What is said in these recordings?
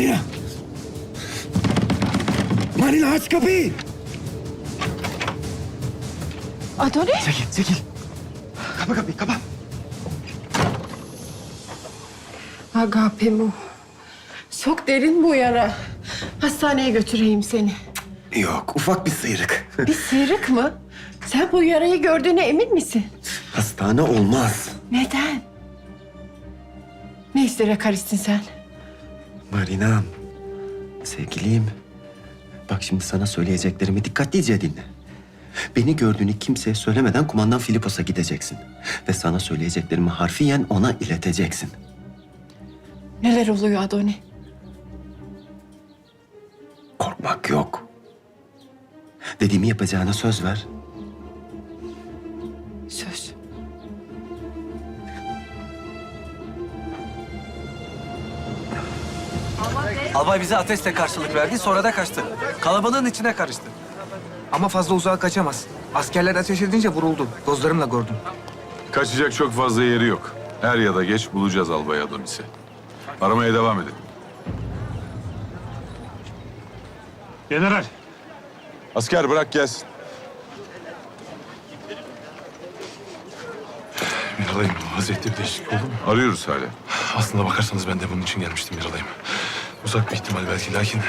Marina! Marina aç kapıyı! Adoni? Çekil, çekil. Kapa kapıyı, kapa. Agape mu. Çok derin bu yara. Hastaneye götüreyim seni. Yok, ufak bir sıyrık. Bir sıyrık mı? Sen bu yarayı gördüğüne emin misin? Hastane olmaz. Neden? Ne işlere karıştın sen? Marina'm, sevgilim. Bak şimdi sana söyleyeceklerimi dikkatlice dinle. Beni gördüğünü kimseye söylemeden kumandan Filipos'a gideceksin. Ve sana söyleyeceklerimi harfiyen ona ileteceksin. Neler oluyor Adoni? Korkmak yok. Dediğimi yapacağına söz ver. Albay bize ateşle karşılık verdi, sonra da kaçtı. Kalabalığın içine karıştı. Ama fazla uzağa kaçamaz. Askerler ateş edince vuruldu. Gözlerimle gördüm. Kaçacak çok fazla yeri yok. Er ya da geç bulacağız Albay Adonis'i. Aramaya devam edelim. General, Asker bırak gelsin. Miralay'ım vaziyette bir değişiklik oldu mu? Arıyoruz hala. Aslında bakarsanız ben de bunun için gelmiştim Miralay'ım. Uzak bir ihtimal belki lakin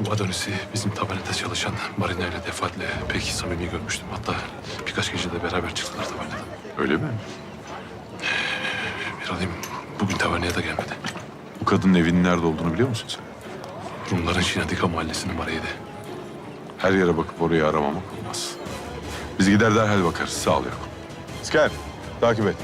bu Adonis'i bizim tabanette çalışan Marina ile defaatle pek samimi görmüştüm. Hatta birkaç gece de beraber çıktılar tabanadan. Öyle mi? Miralay'ım bugün taverneye de gelmedi. Bu kadının evinin nerede olduğunu biliyor musun sen? Rumların Şinadika mahallesinin numaraydı. Her yere bakıp orayı aramamak olmaz. Biz gider derhal bakarız. Sağ ol Yakup. Asker, takip et.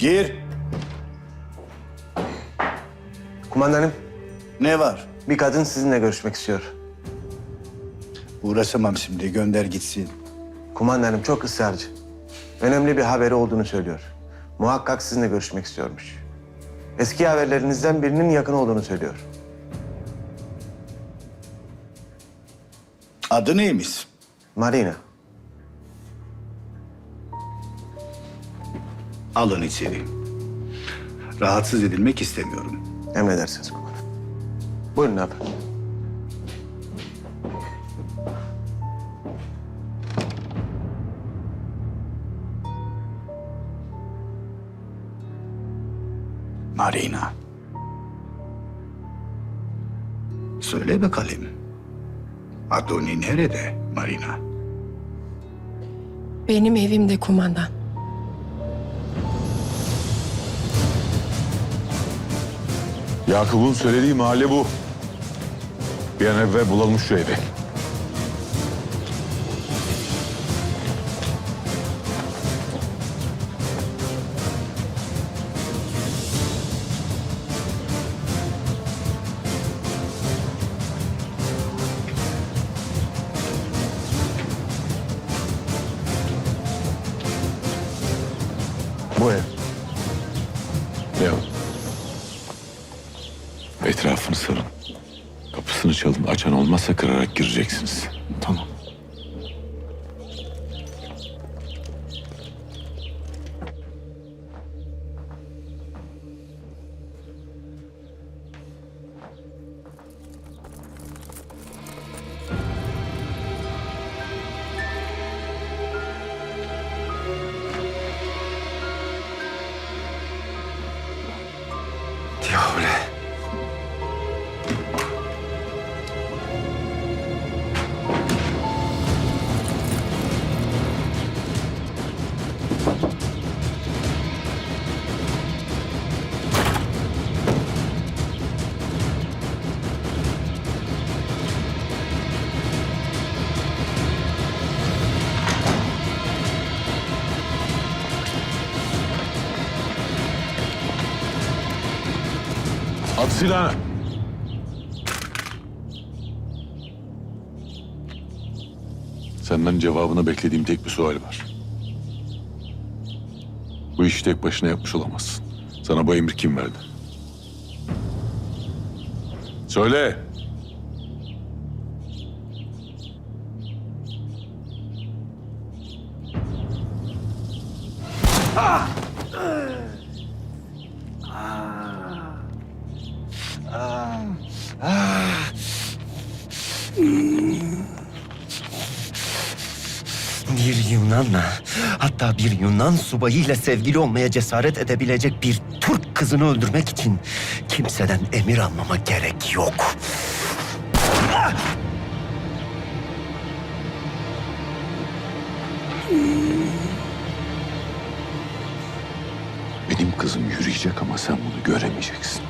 Gir. Kumandanım, Ne var? bir kadın sizinle görüşmek istiyor. Uğraşamam şimdi. Gönder gitsin. Kumandanım çok ısrarcı. Önemli bir haberi olduğunu söylüyor. Muhakkak sizinle görüşmek istiyormuş. Eski haberlerinizden birinin yakın olduğunu söylüyor. Adı neymiş? Marina, Alın içeri. Rahatsız edilmek istemiyorum. emredersiniz kumandanım. Buyurun abi. Marina. Söyle bakalım. Adoni nerede Marina? Benim evimde kumandan. Yakup'un söylediği mahalle bu. Bir an evvel bulalım şu evi. Bu ev. Etrafını sarın. Kapısını çalın. Açan olmazsa kırarak gireceksiniz. At silahını. Senden cevabını beklediğim tek bir sual var. Bu işi tek başına yapmış olamazsın. Sana bu emri kim verdi? Söyle. Bir Yunan'la hatta bir Yunan subayıyla sevgili olmaya cesaret edebilecek bir Türk kızını öldürmek için kimseden emir almama gerek yok. Benim kızım yürüyecek ama sen bunu göremeyeceksin.